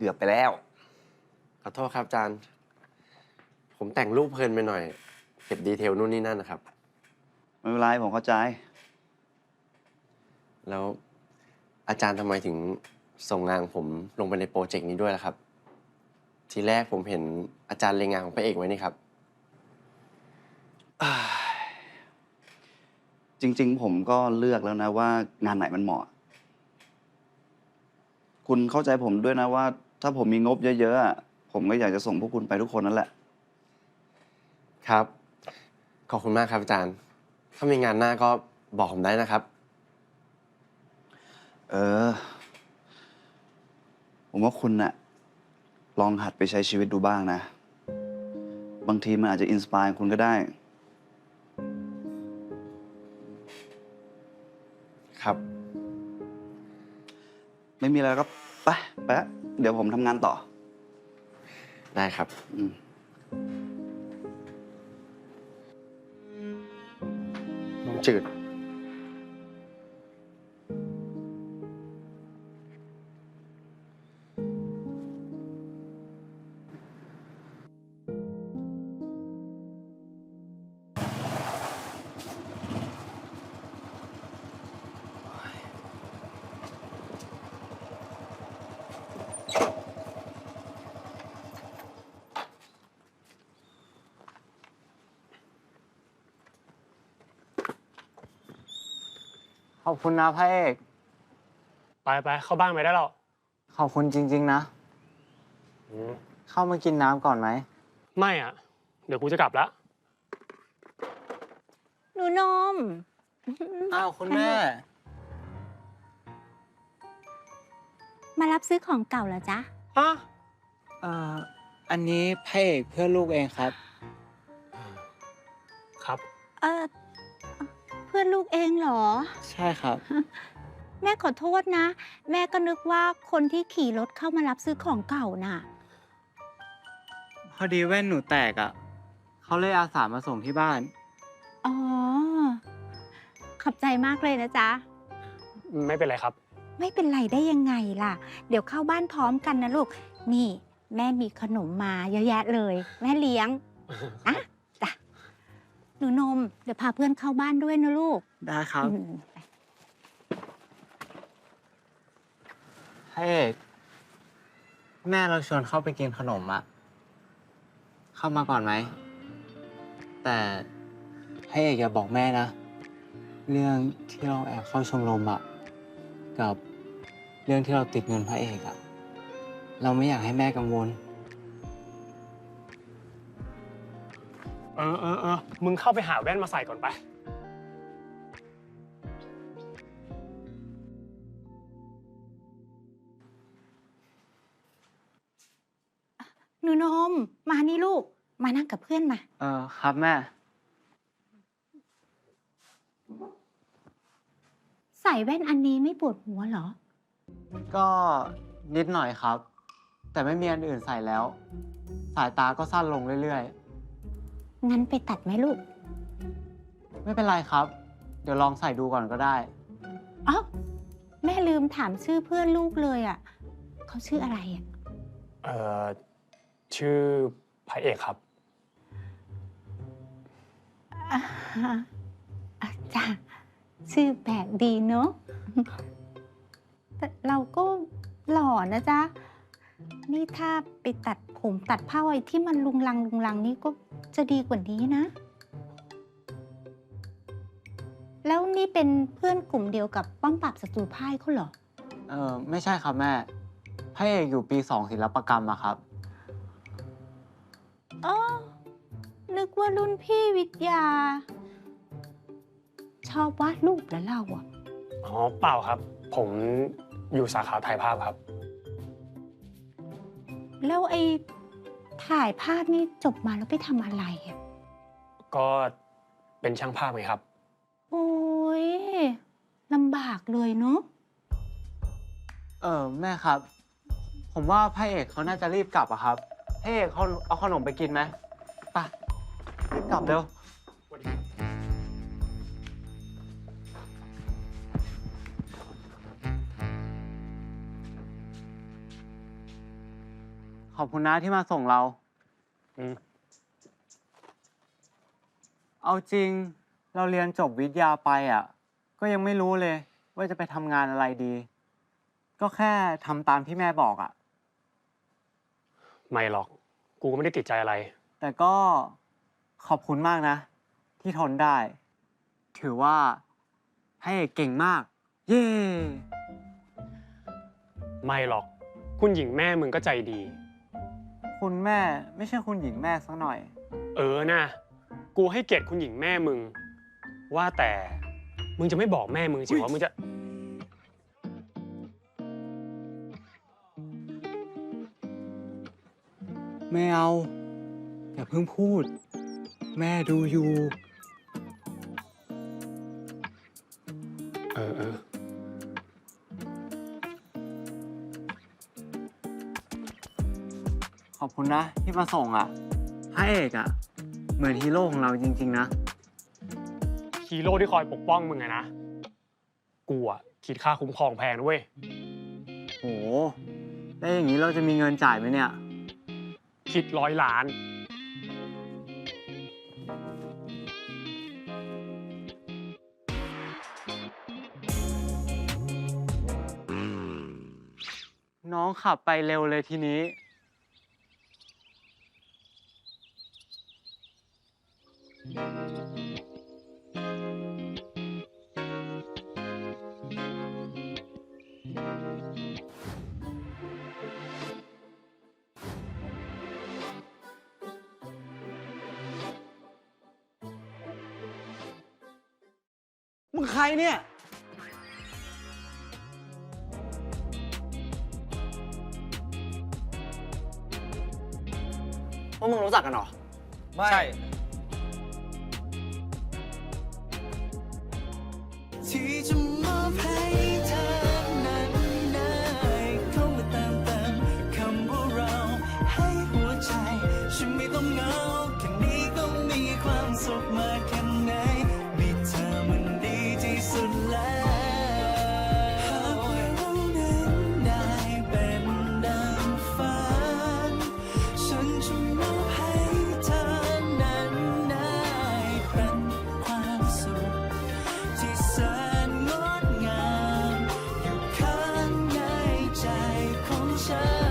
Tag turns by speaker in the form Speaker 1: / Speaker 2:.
Speaker 1: เกือบไปแล้ว
Speaker 2: ขอโทษครับอาจารย์ ผมแต่งรูปเพลินไปหน่อย เก็บดีเทลนู่นนี่นั่นนะครับ
Speaker 1: ไม่เป็นไรผมเข้าใจ
Speaker 2: แล้วอาจารย์ทำไมถึงส่งงานของผมลงไปในโปรเจกต์นี้ด้วยล่ะครับ ทีแรกผมเห็นอาจารย์เล็งงานของพระเอกไว้นี่ครับ
Speaker 1: จริง ๆ ผมก็เลือกแล้วนะว่างานไหนมันเหมาะ คุณเข้าใจผมด้วยนะว่า ถ้าผมมีงบเยอะๆอะผมก็อยากจะส่งพวกคุณไปทุกคนนั่นแหละ
Speaker 2: ครับ ขอบคุณมากครับอาจารย์ ถ้ามีงานหน้าก็บอกผมได้นะครับ
Speaker 1: เออ ผมว่าคุณน่ะ ลองหัดไปใช้ชีวิตดูบ้างนะ บางทีมันอาจจะอินสปายคุณก็ได้
Speaker 2: ครับ
Speaker 1: ไม่มีอะไรก็ ไปไปละเดี๋ยวผมทำงานต่อ
Speaker 2: ได้ครับ
Speaker 1: อืม
Speaker 2: น้องจืด
Speaker 3: อบคุณนะพระเอก
Speaker 4: ไปไปเข้าบ้านไปได้แล้ว
Speaker 3: ขอบคุณจริง ๆ นะเข้ามากินน้ำก่อนไหม
Speaker 4: ไม่อะ เดี๋ยวกูจะกลับละ
Speaker 5: หนูนม
Speaker 3: อ้าวคุณแม่
Speaker 5: มารับซื้อของเก่าเหรอจ๊ะ
Speaker 4: ฮะ
Speaker 3: เอ่อ อันนี้พระเอกเพื่อนลูกเองครับ
Speaker 4: ครับ
Speaker 5: เออ เพื่อนลูกเองเหรอ
Speaker 3: ใช่ครับ
Speaker 5: แม่ขอโทษนะ แม่ก็นึกว่าคนที่ขี่รถเข้ามารับซื้อของเก่าน่ะ
Speaker 3: พอดีแว่นหนูแตกอะเขาเลยอาสามาส่งที่บ้าน
Speaker 5: อ๋อ ขอบใจมากเลยนะจ๊ะ
Speaker 4: ไม่เป็นไรครับ
Speaker 5: ไม่เป็นไรได้ยังไงล่ะ เดี๋ยวเข้าบ้านพร้อมกันนะลูก นี่ แม่มีขนมมาเยอะแยะเลย แม่เลี้ยงอะจ้ะ หนูนม เดี๋ยวพาเพื่อนเข้าบ้านด้วยนะลูก
Speaker 3: ได้ครับ
Speaker 5: อืม
Speaker 3: พระเอกแม่เราชวนเข้าไปกินขนมอะเข้ามาก่อนไหม แต่พระเอกอย่าบอกแม่นะ เรื่องที่เราแอบเข้าชมรมอะกับเรื่องที่เราติดเงินพระเอกอะเราไม่อยากให้แม่กังวล
Speaker 4: ออเออเออมึงเข้าไปหาแว่นมาใส่ก่อนไป
Speaker 5: หนูนม มานี่ลูก มานั่งกับเพื่อนมา
Speaker 3: เออครับแม่
Speaker 5: ใส่แว่นอันนี้ไม่ปวดหัวเหรอ
Speaker 3: ก็นิดหน่อยครับ แต่ไม่มีอันอื่นใส่แล้ว สายตาก็สั้นลงเรื่อย
Speaker 5: งั้นไปตัดไหมลูก
Speaker 3: ๆไม่เป็นไรครับ เดี๋ยวลองใส่ดูก่อนก็ได้
Speaker 5: อ๋อแม่ลืมถามชื่อเพื่อนลูกเลยอะเขาชื่ออะไรอะ
Speaker 4: เอ่อ ชื่อพระเอกครับ
Speaker 5: อ่าอะจ้ะชื่อแปลกดีเนอะแต่เราก็หล่อนะจ๊ะ นี่ถ้าไปตัดผมตัดผ้าไอ้ที่มันลุงลังลุงลังนี่ก็จะดีกว่านี้นะ แล้วนี่เป็นเพื่อนกลุ่มเดียวกับป้อมปราบศัตรูพ่ายเขาเหรอ
Speaker 3: เออไม่ใช่ครับแม่พระเอกอยู่ปีสองศิลปกรรมอะครับ
Speaker 5: อ๋อ นึกว่ารุ่นพี่วิทยา ชอบวาดรูปแล้วเราอะ
Speaker 4: อ๋อเปล่าครับ ผมอยู่สาขาถ่ายภาพครับ
Speaker 5: แล้วไอ้ถ่ายภาพนี่จบมาแล้วไปทำอะไรอะ
Speaker 4: ก็เป็นช่างภาพไงครับ
Speaker 5: โอ้ยลำบากเลยเนาะ
Speaker 3: เออแม่ครับ ผมว่าพระเอกเขาน่าจะรีบกลับอะครับพระเอกเขาเอาขนมไปกินไหมไปรีบกลับเร็ว อบคุณนะที่มาส่งเรา
Speaker 4: อืม
Speaker 3: เอาจริงเราเรียนจบวิทยาไปอะ ก็ยังไม่รู้เลย ว่าจะไปทำงานอะไรดี ก็แค่ทำตามที่แม่บอกอะ
Speaker 4: ไม่หรอก กูก็ไม่ได้ติดใจอะไร
Speaker 3: แต่ก็ขอบคุณมากนะ ที่ทนได้ ถือว่าให้เก่งมาก เย้
Speaker 4: ไม่หรอก คุณหญิงแม่มึงก็ใจดี
Speaker 3: คุณแม่ไม่ใช่คุณหญิงแม่สักหน่อย
Speaker 4: เออนะ กูให้เกียรติคุณหญิงแม่มึง ว่าแต่มึงจะไม่บอกแม่มึงสิว่ามึงจะ
Speaker 3: ไม่เอา อย่าเพิ่งพูด แม่ดูอยู่
Speaker 4: เออเออ
Speaker 3: อบคุณนะที่มาส่งอะพระเอกอะ เหมือนฮีโร่ของเราจริง ๆ นะ
Speaker 4: ฮีโร่ที่คอยปกป้องมึงไงนะ กูอะคิดค่าคุ้มครองแพงนะเว้ย
Speaker 3: โหแล้วอย่างนี้เราจะมีเงินจ่ายไหมเนี่ย
Speaker 4: คิดร้อยล้าน
Speaker 3: น้องขับไปเร็วเลยทีนี้ มึงใครเนี่ย พวกมึงรู้จักกันเหรอ
Speaker 2: ไม่
Speaker 6: sunshine.